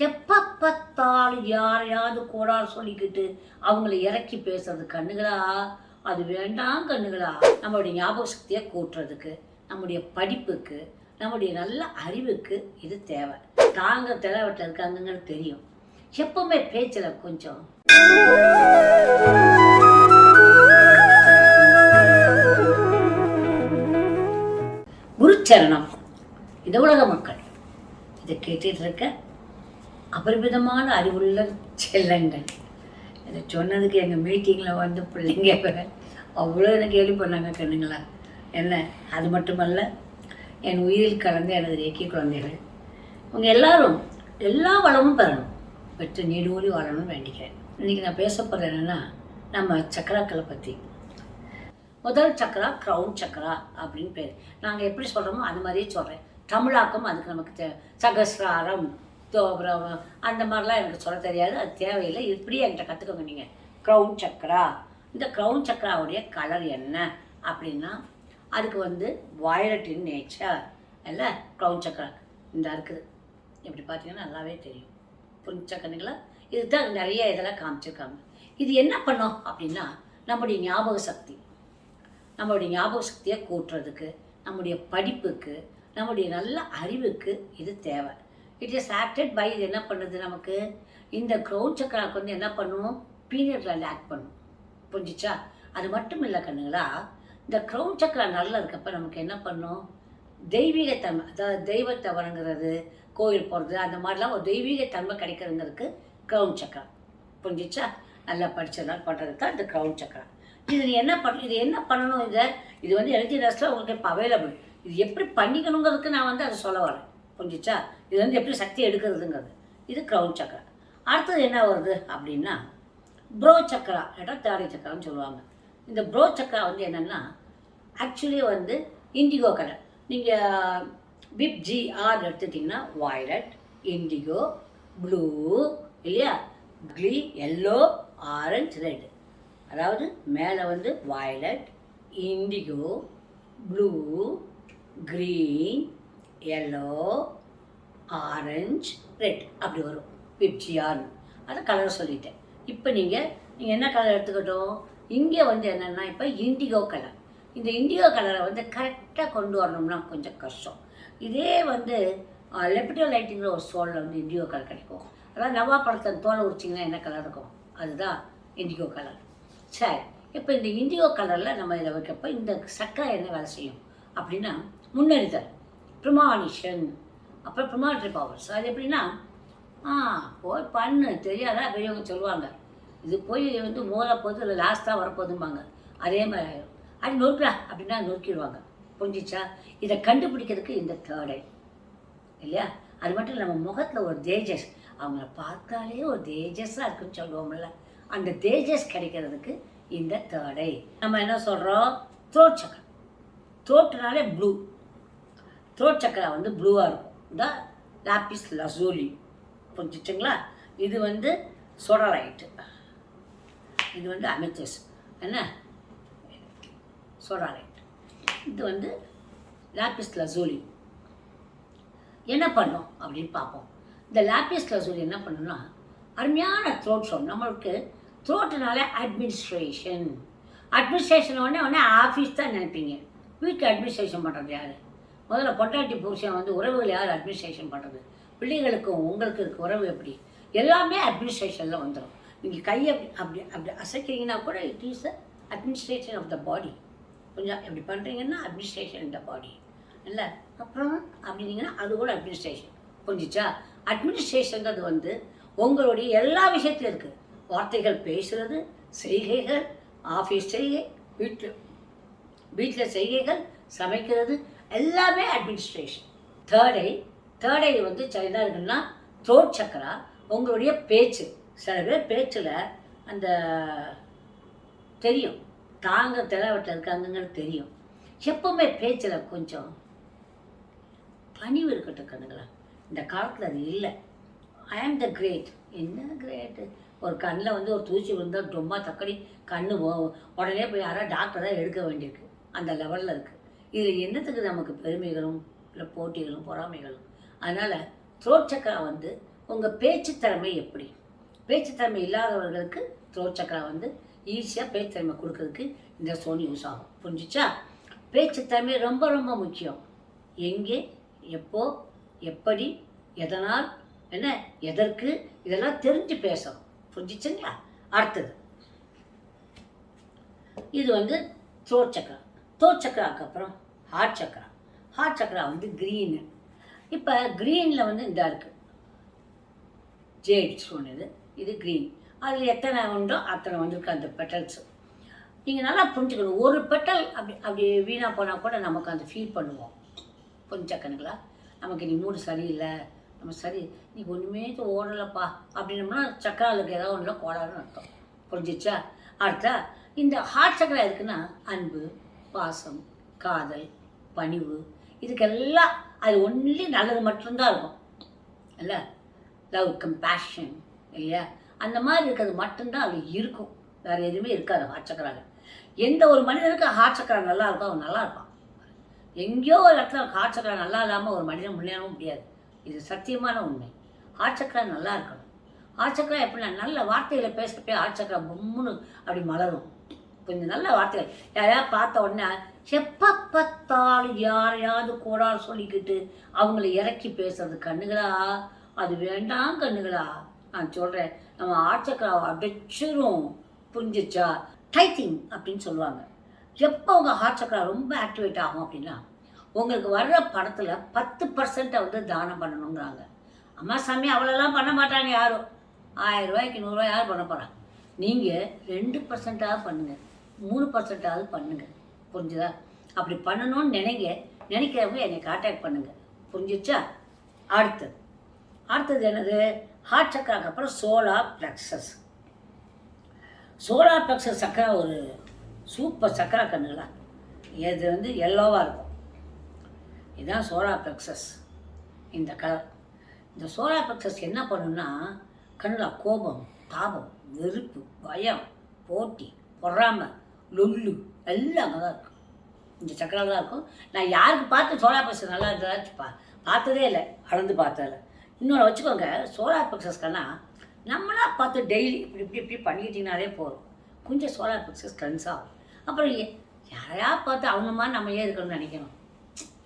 எப்ப யாரையாவது கோடால் சொல்லிக்கிட்டு அவங்கள இறக்கி பேசுறது கண்ணுகளா? அது வேண்டாம் கண்ணுகளா? நம்மளுடைய ஞாபக சக்தியை கூட்டுறதுக்கு நம்முடைய படிப்புக்கு நம்முடைய நல்ல அறிவுக்கு இது தேவை. தாங்க தேவைட்ட இருக்காங்கன்னு தெரியும். எப்பவுமே பேச்சில் கொஞ்சம். குருச்சரணம். இந்த உலக மக்கள். இதை கேட்டுட்டு இருக்க அபரிமிதமான அறிவுள்ள செல்லங்கள். இதை சொன்னதுக்கு எங்கள் மீட்டிங்கில் வந்து பிள்ளைங்க அவ்வளோ எனக்கு கேள்வி பண்ணாங்க கண்ணுங்களா? என்ன? அது மட்டுமல்ல என் உயிரில் கலந்து எனது ரேக்கிய குழந்தைகள். உங்கள் எல்லாரும் எல்லா வளமும் பெறணும். பெற்று நீடூழி வாழணும்னு வேண்டிக்கிறேன். இன்றைக்கி நான் பேச போகிறேன் என்னென்னா நம்ம சக்கராக்களை பற்றி முதல் சக்கரா க்ரௌன் சக்கரா அப்படின்னு பேர். நாங்கள் எப்படி சொல்கிறோமோ அது மாதிரியே சொல்கிறேன் தமிழாக்கம் அதுக்கு நமக்கு சகஸ்ராரம் சகசிராரம். அப்புறம் அந்த மாதிரிலாம் எனக்கு சொல்ல தெரியாது. அது தேவையில்லை. இப்படியே என்கிட்ட கற்றுக்கோங்க நீங்கள் க்ரௌன் சக்கரா. இந்த க்ரௌன் சக்கராவுடைய கலர் என்ன அப்படின்னா அதுக்கு வந்து வயலட் இன் நேச்சர் இல்லை க்ரௌன் சக்கரா. இந்த இருக்குது. இப்படி பார்த்தீங்கன்னா நல்லாவே தெரியும். புரிஞ்சக்கணுங்களா இதுதான் நிறைய இதெல்லாம் காமிச்சிருக்காங்க. இது என்ன பண்ணோம் அப்படின்னா நம்முடைய ஞாபக சக்தி. நம்மளுடைய ஞாபக சக்தியை கூட்டுறதுக்கு நம்முடைய படிப்புக்கு நம்முடைய நல்ல அறிவுக்கு இது தேவை. இட் இஸ் ஆக்டட் பை இது என்ன பண்ணுது நமக்கு? இந்த க்ரௌன் சக்கராக்கு வந்து என்ன பண்ணும்? பீரியடில் கிளாண்ட் ஆக்ட் பண்ணும். புரிஞ்சிச்சா? அது மட்டும் இல்லை கண்ணுங்களா இந்த க்ரௌன் சக்கரா நல்லா இருக்கப்ப நமக்கு என்ன பண்ணும்? தெய்வீகத்தன்மை அதாவது தெய்வத்தை வணங்குறது கோயில் போகிறது அந்த மாதிரிலாம் ஒரு தெய்வீகத்தன்மை கிடைக்கிறதுங்கிறதுக்கு க்ரௌன் சக்கரா புரிஞ்சிச்சா? நல்லா படிச்சதெல்லாம் பண்ணுறது தான் இந்த க்ரௌன் சக்கரா இது நீ என்ன பண்ண இது என்ன பண்ணணும் இதை? இது வந்து எழுதி ரசில் உங்களுக்கு இப்போ அவைலபிள் இது எப்படி பண்ணிக்கணுங்கிறதுக்கு நான் வந்து அதை சொல்ல வரேன். புரிஞ்சிச்சா இது வந்து எப்படி சக்தி எடுக்கிறதுங்கிறது. இது க்ரௌன் சக்கரா அடுத்தது என்ன வருது அப்படின்னா ப்ரோ சக்கரா ஏட்டா தாடி சக்கரான்னு சொல்லுவாங்க. இந்த ப்ரோ சக்கரா வந்து என்னென்னா ஆக்சுவலி வந்து இண்டிகோ கலர் நீங்கள் பிப் ஜிஆர் எடுத்துட்டிங்கன்னா வயலட் இண்டிகோ ப்ளூ இல்லையா? க்ளீ எல்லோ ஆரஞ்சு ரெட் அதாவது மேலே வந்து violet indigo blue green yellow orange red அப்படி வரும். பிப்சியான் அதை கலர் சொல்லிட்டேன். இப்போ நீங்கள் நீங்கள் என்ன கலர் எடுத்துக்கிட்டோம்? இங்கே வந்து என்னென்னா இப்போ இண்டிகோ கலர் இந்த இண்டிகோ கலரை வந்து கரெக்டாக கொண்டு வரணும்னா கொஞ்சம் கஷ்டம். இதே வந்து லெப்டோ லைட்டிங்கிற ஒரு சோலில் வந்து இண்டிகோ கலர் கிடைக்கும். அதாவது நவா பழத்தை தோலை உரிச்சிங்கன்னா என்ன கலர் இருக்கும்? அதுதான் இண்டிகோ கலர் சரி இப்போ இந்த இண்டிகோ கலரில் நம்ம இதை வைக்கப்போ இந்த சக்கரை என்ன வேலை செய்யும்? அப்படின்னா முன்னெடுத்தல் ப்ரிமானிஷன். அப்புறம் ப்ரிமானிட்டரி பவர்ஸ் அது எப்படின்னா ஆ போய் பண்ணு தெரியாதா? பெரியவங்க சொல்லுவாங்க. இது போய் வந்து மோத போது இல்லை லாஸ்ட்டாக வரப்போதும்பாங்க அதே மாதிரி ஆயிடும் அது நொறுக்குறா அப்படின்னா நொறுக்கிடுவாங்க புரிஞ்சிச்சா? இதை கண்டுபிடிக்கிறதுக்கு இந்த தேர்டை இல்லையா? அது மட்டும் இல்லை நம்ம முகத்தில் ஒரு தேஜஸ். அவங்கள பார்த்தாலே ஒரு தேஜஸாக இருக்குன்னு சொல்லுவோம்ல. அந்த தேஜஸ் கிடைக்கிறதுக்கு இந்த தேர்டை நம்ம என்ன சொல்கிறோம் த்ரோட் சக்கரை த்ரோட்னாலே ப்ளூ த்ரோட் சக்கரா வந்து ப்ளூவாக இருக்கும். த லாப்பிஸ் லசூலி புரிஞ்சிச்சுங்களா இது வந்து சொடலைட்டு இது வந்து அமைச்சஸ் என்ன? சொடலைட் இது வந்து லாப்பிஸ் லசூலி என்ன பண்ணும்? அப்படின்னு பார்ப்போம். இந்த லாப்பிஸ் லசூலி என்ன பண்ணுன்னா அருமையான த்ரோட் சவுண்ட் நம்மளுக்கு த்ரோட்டுனால அட்மினிஸ்ட்ரேஷன் அட்மினிஸ்ட்ரேஷன் உடனே உடனே ஆஃபீஸ் தான் நினைப்பீங்க. வீட்டில் அட்மினிஸ்ட்ரேஷன் பண்ணுறது யார்? முதல்ல பொட்டாட்டி புருஷன் வந்து உறவுகள் யார் அட்மினிஸ்ட்ரேஷன் பண்ணுறது பிள்ளைகளுக்கும் உங்களுக்கு இருக்க உறவு எப்படி? எல்லாமே அட்மினிஸ்ட்ரேஷனில் வந்துடும் நீங்கள் கையை அப்படி அப்படி அசைக்கிறீங்கன்னா கூட it is the administration of the body கொஞ்சம் எப்படி பண்ணுறீங்கன்னா அட்மினிஸ்ட்ரேஷன் இந்த பாடி இல்லை? அப்புறம் அப்படின்னீங்கன்னா அது கூட அட்மினிஸ்ட்ரேஷன் புரிஞ்சிச்சா? அட்மினிஸ்ட்ரேஷன்றது வந்து உங்களுடைய எல்லா விஷயத்திலும் இருக்குது வார்த்தைகள் பேசுகிறது செய்கைகள் ஆஃபீஸ் செய்கை வீட்டில் வீட்டில் செய்கைகள் சமைக்கிறது எல்லாமே administration third eye third eye வந்து ச- என்ன இருக்குன்னா த்ரோட் சக்கரா உங்களுடைய பேச்சு. சில பேர் பேச்சில் அந்த தெரியும். தாங்க திறவட்டில் இருக்காங்கன்னு தெரியும். எப்பவுமே பேச்சில் கொஞ்சம் பணிவு இருக்கட்டும் கண்ணுங்களா இந்த காலத்தில் அது இல்லை. ஐ ஆம் த கிரேட் என்ன கிரேட்டு ஒரு கண்ணில் வந்து ஒரு தூசி விழுந்தால் ரொம்ப தக்கடி கண்ணு உடனே போய் யாராவது டாக்டர் தான் எடுக்க வேண்டியிருக்கு. அந்த லெவலில் இருக்குது இதில் என்னத்துக்கு நமக்கு பெருமைகளும் இல்லை போட்டிகளும் பொறாமைகளும்? அதனால் த்ரோச்சக்கரா வந்து உங்கள் பேச்சு திறமை எப்படி? பேச்சு திறமை இல்லாதவர்களுக்கு த்ரோச்சக்கரா வந்து ஈஸியாக பேச்சு திறமை கொடுக்கறதுக்கு இந்த சோன் யூஸ் ஆகும். புரிஞ்சிச்சா? பேச்சு திறமை ரொம்ப ரொம்ப முக்கியம். எங்கே எப்போ எப்படி எதனால் என்ன எதற்கு இதெல்லாம் தெரிஞ்சு பேசணும். புரிஞ்சிச்சுங்களா? அடுத்தது. இது வந்து த்ரோட் சக்கரா அப்புறம் ஹார்ட் சக்கரா ஹார்ட் சக்கரா வந்து க்ரீனு இப்போ க்ரீனில் வந்து இந்த இருக்குது ஜேட் ஸ்டோன் இது இது க்ரீன் அதில் எத்தனை உண்டோ அத்தனை வந்திருக்கு அந்த பெட்டல்ஸு நீங்கள் நல்லா புரிஞ்சுக்கணும். ஒரு பெட்டல் அப்படி அப்படி வீணாக போனால் கூட நமக்கு அந்த ஃபீல் பண்ணுவோம். புரிஞ்சக்கணுங்களா நமக்கு நீ மூடு சரியில்லை. நம்ம சரி நீ ஒன்றுமே ஓடலைப்பா. அப்படின்னம்னா சக்கராலுக்கு ஏதாவது ஒன்றும் கோளாறுன்னு அர்த்தம். புரிஞ்சிச்சா? அடுத்தா இந்த ஹார்ட் சக்கரா இருக்குன்னா அன்பு பாசம் காதல் பணிவு. இதுக்கெல்லாம் அது ஒன்லி நல்லது மட்டும்தான் இருக்கும். இல்லை? லவ் கம்பேஷன் இல்லையா? அந்த மாதிரி இருக்கிறது மட்டும்தான் அது இருக்கும். வேறு எதுவுமே இருக்காது ஹார்ட் எந்த ஒரு மனிதனுக்கு ஹார்ட் சக்கரா நல்லா இருக்கும் அவன் நல்லா இருப்பான். எங்கேயோ ஒரு இடத்துல ஹார்ட் சக்கரா நல்லா இல்லாமல் ஒரு மனிதன் முன்னேறவும் முடியாது. இது சத்தியமான உண்மை. ஹார்ட் சக்கரா நல்லா இருக்கணும். ஹார்ட் சக்கரா எப்படின்னா நல்ல வார்த்தைகளை பேசுகிறப்பே ஹார்ட் சக்கரா பொம்முன்னு அப்படி மலரும். கொஞ்சம் நல்ல வார்த்தைகள். யாரையாவது பார்த்த உடனே எப்போ யாரையாவது கோடாறு சொல்லிக்கிட்டு அவங்கள இறக்கி பேசுறது கண்ணுகளா? அது வேண்டாம் கண்ணுகளா? நான் சொல்கிறேன் நம்ம ஆட்சக்கராவை அடைச்சிரும் புரிஞ்சிச்சா? டைத்திங் அப்படின்னு சொல்லுவாங்க. எப்போ உங்கள் ஹார்ட் சக்கரா ரொம்ப ஆக்டிவேட் ஆகும் அப்படின்னா உங்களுக்கு வர்ற படத்தில் பத்து பர்சண்ட்டை வந்து தானம் பண்ணணுங்கிறாங்க. அம்மா சாமி அவ்வளோலாம் பண்ண மாட்டாங்க யாரும். ஆயிரம் ரூபாய்க்கு நூறுரூவா யார் பண்ண போகிறாங்க நீங்கள் ரெண்டு பர்சண்ட்டாவது பண்ணுங்கள் மூணு பர்சண்ட்டாவது பண்ணுங்கள் புரிஞ்சுதா? அப்படி பண்ணணும்னு நினைங்க. நினைக்கிறவங்க என்னை காண்டாக்ட் பண்ணுங்கள் புரிஞ்சிச்சா அடுத்தது அடுத்தது என்னது? ஹார்ட் சக்கராக்கு அப்புறம் சோலா பிளக்ஸஸ் சோலா பிளக்ஸஸ் சக்கரா ஒரு சூப்பர் சக்கரா கண்ணுங்களா இது வந்து எல்லோவாக இருக்கும். இதுதான் சோலா பிளக்ஸஸ் இந்த கலர் இந்த சோலா பிளக்ஸஸ் என்ன பண்ணுன்னா கண்ணில் கோபம் தாபம் வெறுப்பு பயம் போட்டி பொறாமை லொல்லு எல்லாம் அங்கே தான் இருக்கும். இந்த சக்கரம் தான் இருக்கும். நான் யாருக்கு பார்த்து சோலார் பிளக்ஸஸ் நல்லா இருந்ததாச்சும் பா பார்த்ததே இல்லை. அளந்து பார்த்ததில்ல. இன்னொன்று வச்சுக்கோங்க சோலார் பிளக்ஸஸ்க்கெல்லாம் நம்மளா பார்த்து டெய்லி இப்படி இப்படி இப்படி பண்ணிக்கிட்டீங்கனாலே போதும். கொஞ்சம் சோலார் பிளக்ஸஸ் கிளென்ஸ் ஆகும். அப்புறம் ஏ- யாரையா பார்த்து அவங்க மாதிரி நம்ம ஏன் இருக்கணும்னு நினைக்கணும்?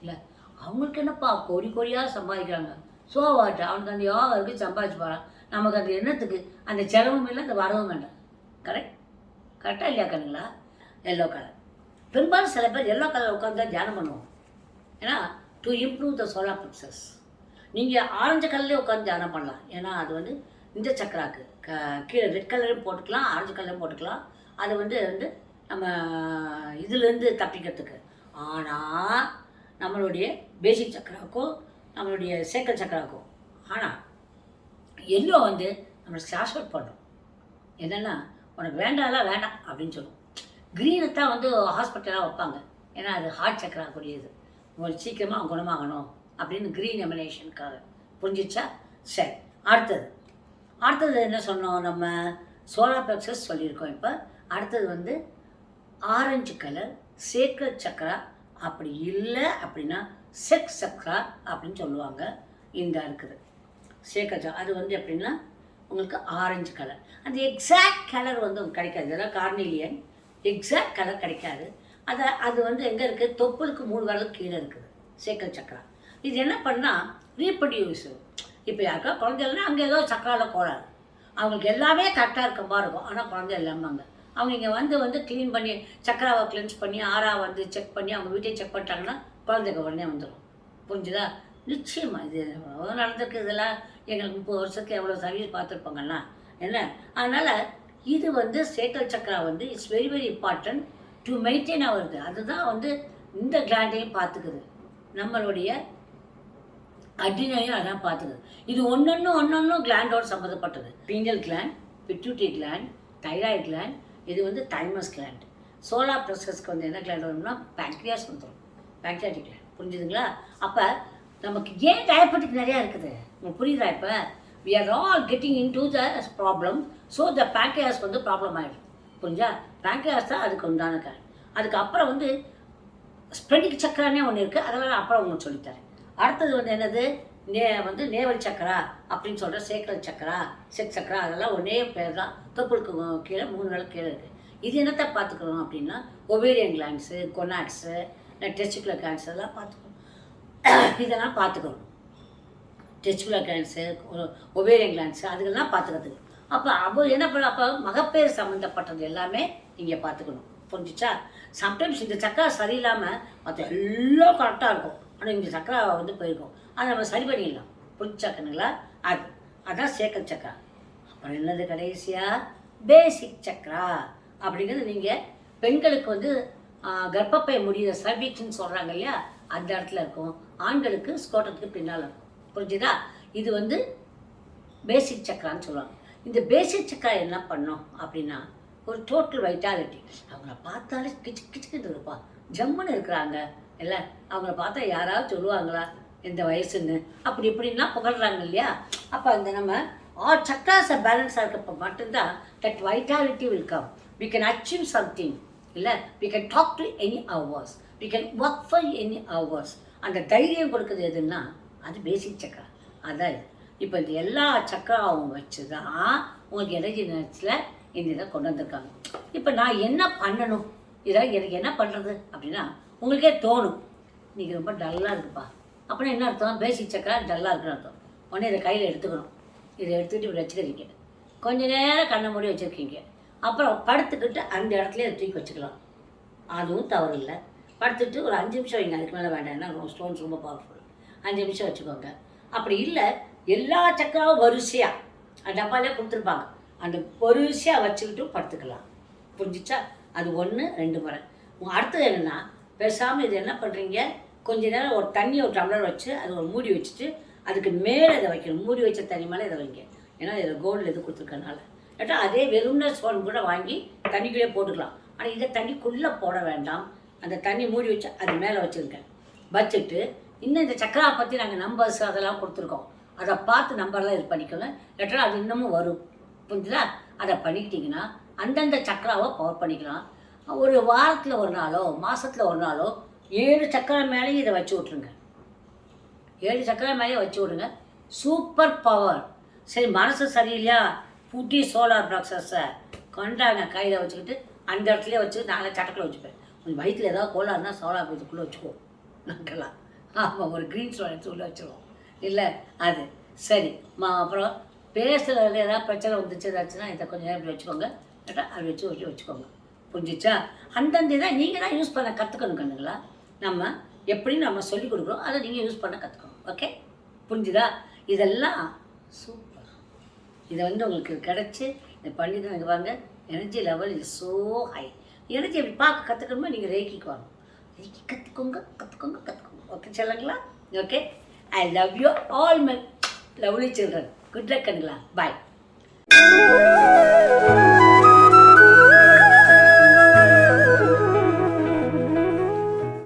இல்லை அவங்களுக்கு என்னப்பா கோடி கோடியாக சம்பாதிக்கிறாங்க? ஸோ வாட் அவனுக்கு அந்த யோகா இருக்கு சம்பாதிச்சு போகிறான் நமக்கு அந்த எண்ணத்துக்கு அந்த செலவும் இல்லை அந்த வரவும் வேண்டாம் கரெக்ட் கரெக்டாக இல்லையா கண்ணுங்களா? எல்லோ கலர் பெரும்பாலும் சில பேர் எல்லோ கலர் உட்காந்து தான் தியானம் பண்ணுவோம் ஏன்னா to improve the solar plexus நீங்கள் ஆரஞ்சு கலர்லேயே உட்காந்து தியானம் பண்ணலாம். ஏன்னா அது வந்து இந்த சக்கராக்கு. க கீழே ரெட் கலரும் போட்டுக்கலாம் ஆரஞ்சு கலரும் போட்டுக்கலாம். அது வந்து வந்து நம்ம இதுலேருந்து தப்பிக்கிறதுக்கு. ஆனால் நம்மளுடைய பேசிக் சக்கராக்கும் நம்மளுடைய சேக்கல் சக்கராக்கும். ஆனால் எல்லோ வந்து நம்மளை சாஸ்வட் பண்ணும். என்னென்னா உனக்கு வேண்டாம்லாம் வேண்டாம் அப்படின்னு சொல்லுவோம் க்ரீனை தான் வந்து ஹாஸ்பிட்டலாக வைப்பாங்க. ஏன்னா அது ஹார்ட் சக்கரா கூடியது. உங்களுக்கு சீக்கிரமாக குணமாகணும் அப்படின்னு க்ரீன் எமினேஷனுக்காக புரிஞ்சிச்சா? சரி. அடுத்தது. அடுத்தது என்ன சொன்னோம்? நம்ம சோலார் பிளக்ஸஸ் சொல்லியிருக்கோம் இப்போ. அடுத்தது வந்து ஆரஞ்சு கலர் சேக்கர் சக்கரா அப்படி இல்லை அப்படின்னா செக் சக்கரா அப்படின்னு சொல்லுவாங்க. இந்த இருக்குது. சேக்கர் அது வந்து எப்படின்னா உங்களுக்கு ஆரஞ்சு கலர் அந்த எக்ஸாக்ட் கலர் வந்து உங்களுக்கு கிடைக்காது. இதெல்லாம் கார்னிலியன். எக்ஸாக்ட் கலர் கிடைக்காது. அதை அது வந்து எங்கே இருக்குது தொப்புளுக்கு மூணு கலர் கீழே இருக்குது சேக்கல் சக்கரா. இது என்ன பண்ணால் ரீப்ரொடியூஸ் இப்போ யாருக்கா குழந்தை அங்கே ஏதோ சக்கரால கோளாறு. அவங்களுக்கு எல்லாமே கரெக்டாக இருக்க மாதிரி இருக்கும். ஆனால் குழந்தை இல்லாமாங்க. அவங்க இங்கே வந்து வந்து க்ளீன் பண்ணி சக்கராவை கிளென்ஸ் பண்ணி ஆறா வந்து செக் பண்ணி அவங்க வீட்டை செக் பண்ணிட்டாங்கன்னா குழந்தைக்கு உடனே வந்துடும் புரிஞ்சுதா? நிச்சயமாக இது எவ்வளோ நடந்திருக்கு. இதெல்லாம் எங்களுக்கு முப்பது வருஷத்துக்கு எவ்வளோ சர்வீஸ் பார்த்துருப்பாங்கண்ணா என்ன? அதனால் இது வந்து சேக்கல் சக்கரா வந்து it's very very important to maintain ஆகுது அதுதான் வந்து இந்த கிளாண்டையும் பார்த்துக்குது. நம்மளுடைய அட்ரினையும் அதான் பார்த்துக்குது. இது ஒன்றொன்று ஒன்றொன்றும் கிளாண்டோடு சம்மந்தப்பட்டது pineal gland pituitary gland thyroid gland இது வந்து தைமஸ் கிளாண்ட் சோலார் ப்ரெஷஸ்க்கு வந்து என்ன கிளாண்ட் வரும்னா பேங்க்ரியாஸ் வந்துடும் பேங்க்ரியாட்டிக் கிளாண்ட் புரிஞ்சுதுங்களா? அப்போ நமக்கு ஏன் டயபெட்டிக் நிறையா இருக்குது? உங்களுக்கு புரியுதா இப்போ? We are all getting into the problem so the pancreas வந்து ப்ராப்ளம் ஆகிடும் புரிஞ்சா? பேங்க்ரியாஸ் தான் அதுக்கு உண்டான காரணம். அதுக்கப்புறம் வந்து ஸ்ப்ரெடிக் சக்கரானே ஒன்று இருக்குது அதெல்லாம் அப்புறம் உங்களுக்கு சொல்லித்தரேன் அடுத்தது வந்து என்னது? நே வந்து நேவல் சக்கரா அப்படின்னு சொல்கிற சேக்கர சக்கரா செக் சக்கரா அதெல்லாம் ஒன்றே பேர் தான். தொப்புளுக்கு கீழே மூணு நாள் கீழே இருக்குது இது என்னத்தை பார்த்துக்கணும் அப்படின்னா ஒவேரியன் கிளான்ஸு கொனாக்ஸு டெஸ்டிகுலர் கிளான்ஸ் எல்லாம் பார்த்துக்கணும். இதெல்லாம் பார்த்துக்கணும். டெஸ்டிகுலர் கிளான்ஸு ஒபேரியன் கிளான்ஸு அதுக்கெல்லாம் பார்த்துக்கிறதுக்கு அப்போ அவ என்ன பண்ண அப்போ மகப்பேறு சம்மந்தப்பட்டது எல்லாமே நீங்கள் பார்த்துக்கணும் புரிஞ்சுச்சா? சம்டைம்ஸ் இந்த சக்கரை சரியில்லாமல் மற்ற எல்லாம் கரெக்டாக இருக்கும். ஆனால் இந்த சக்கரா வந்து போயிருக்கும். அதை நம்ம சரி பண்ணிடலாம். புரிச்சாக்கணுங்களா அது. அதான் சேக்கல் சக்கரா. அப்புறம் என்னது கடைசியாக பேசிக் சக்கரா? அப்படிங்கிறது நீங்கள் பெண்களுக்கு வந்து கர்ப்பப்பை முடிகிற சர்வீக்ஸ்ன்னு சொல்கிறாங்க இல்லையா? அந்த இடத்துல இருக்கும். ஆண்களுக்கு ஸ்கோட்டத்துக்கு பின்னால் இருக்கும். புரிஞ்சுதா? இது வந்து பேசிக் சக்கரான்னு சொல்லுவாங்க. இந்த பேசிக் சக்கரா என்ன பண்ணோம் அப்படின்னா ஒரு டோட்டல் வைட்டாலிட்டி அவங்கள பார்த்தாலே கிச்சு கிச்சுக்கிட்டு இருப்பா ஜம்முன்னு இருக்கிறாங்க. இல்லை அவங்கள பார்த்தா யாராவது சொல்லுவாங்களா? இந்த வயசுன்னு. அப்படி இப்படின்னா புகழ்றாங்க இல்லையா? அப்போ அந்த நம்ம ஆல் சக்கராஸை பேலன்ஸாக இருக்கப்போ மட்டும்தான் that vitality will come we can achieve something இல்லை we can talk to any hours we can work for any hours அந்த தைரியம் கொடுக்குறது எதுன்னா அது பேசிக் சக்கரா. அதான் இது. இப்போ இந்த எல்லா சக்கராவும் வச்சு தான் உங்களுக்கு எனர்ஜி நேரத்தில் இந்த இதை கொண்டு வந்திருக்காங்க. இப்போ நான் என்ன பண்ணணும்? இதை எனக்கு என்ன பண்ணுறது அப்படின்னா உங்களுக்கே தோணும். நீங்கள் ரொம்ப டல்லாக இருக்குப்பா. அப்படின்னா என்ன அர்த்தம் பேசிக் சக்கரா டல்லாக இருக்குன்னு அர்த்தம். உடனே இதை கையில் எடுத்துக்கணும். இதை எடுத்துக்கிட்டு இப்படி வச்சுக்கிறீங்க கொஞ்ச நேரம் கண்ணை மூடி வச்சுருக்கீங்க. அப்புறம் படுத்துக்கிட்டு அந்த இடத்துல தூக்கி வச்சுக்கலாம். அதுவும் தவறு இல்லை படுத்துட்டு ஒரு அஞ்சு நிமிஷம் வைங்க. அதுக்கு மேலே வேண்டாம். ஏன்னா ஸ்டோன்ஸ் ரொம்ப பவர்ஃபுல் அஞ்சு நிமிஷம் வச்சுக்கோங்க. அப்படி இல்லை எல்லா சக்கராவும் வரிசையாக அந்த டப்பாலே கொடுத்துருப்பாங்க. அந்த வரிசையாக வச்சுக்கிட்டு படுத்துக்கலாம். புரிஞ்சிச்சா? அது ஒன்று ரெண்டு முறை. அடுத்தது என்னென்னா பேசாமல் இது என்ன பண்ணுறீங்க கொஞ்ச நேரம் ஒரு தண்ணி ஒரு டம்ளர் வச்சு அது ஒரு மூடி வச்சுட்டு அதுக்கு மேலே இதை வைக்கணும். மூடி வச்ச தண்ணி மேலே இதை வைங்க. ஏன்னா இதில் கோல்டில் இது கொடுத்துருக்கனால ஏட்டா அதே வெறும்ன ஸ்பூன் கூட வாங்கி தண்ணிக்குள்ளே போட்டுக்கலாம். ஆனால் இதை தண்ணிக்குள்ளே போட வேண்டாம். அந்த தண்ணி மூடி வச்சு அது மேலே வச்சுருக்கேன் வச்சுட்டு இன்னும் இந்த சக்கரா பற்றி நாங்கள் நம்பர்ஸ் அதெல்லாம் கொடுத்துருக்கோம். அதை பார்த்து நம்பர்லாம் இது பண்ணிக்கணும் லெட்டர் அது இன்னமும் வரும். புரிஞ்சுதா? அதை பண்ணிக்கிட்டிங்கன்னா அந்தந்த சக்கராவை பவர் பண்ணிக்கலாம். ஒரு வாரத்தில் ஒரு நாளோ மாதத்தில் ஒரு நாளோ ஏழு சக்கரை மேலேயும் இதை வச்சு விட்ருங்க ஏழு சக்கரை மேலேயே வச்சு விடுங்க. சூப்பர் பவர் சரி மனசு சரியில்லையா? புட்டி சோலார் ப்ளக்ஸஸை கொண்டாங்க. கையில் வச்சுக்கிட்டு அந்த இடத்துலேயே வச்சு நாளை சட்டக்கில் வச்சுப்பேன். உங்கள் வயிற்றில் ஏதாவது கோளாறுனா சோலார் இதுக்குள்ளே வச்சுக்கோ நாங்கள்லாம் ஆமாம் ஒரு க்ரீன் ஸ்டோன் எடுத்து உள்ளே வச்சுருவோம். இல்லை அது. சரி மா அப்புறம் பேசுகிறதுல ஏதாவது பிரச்சனை வந்துச்சு ஏதாச்சுன்னா இதை கொஞ்சம் நேரம் இப்படி வச்சுக்கோங்க. கேட்டா அதை வச்சு வச்சு வச்சுக்கோங்க. புரிஞ்சிச்சா? அந்தந்த இதை நீங்கள் தான் யூஸ் பண்ண கற்றுக்கணும் கண்ணுங்களா? நம்ம எப்படி நம்ம சொல்லிக் கொடுக்குறோம் அதை நீங்கள் யூஸ் பண்ண கற்றுக்கணும் ஓகே புரிஞ்சுதா? இதெல்லாம் சூப்பர் இதை வந்து உங்களுக்கு கிடச்சி இதை பண்ணி தான் வாங்க பாருங்க energy level is so high energy எப்படி பார்க்க கற்றுக்கணுமோ நீங்கள் ரேக்கிக்கு வரணும் ரேக்கி கற்றுக்கோங்க கற்றுக்கோங்க கற்றுக்கோங்க ஓகே சொல்லுங்களா okay I love you all my lovely children good luck கண்ணுங்களா bye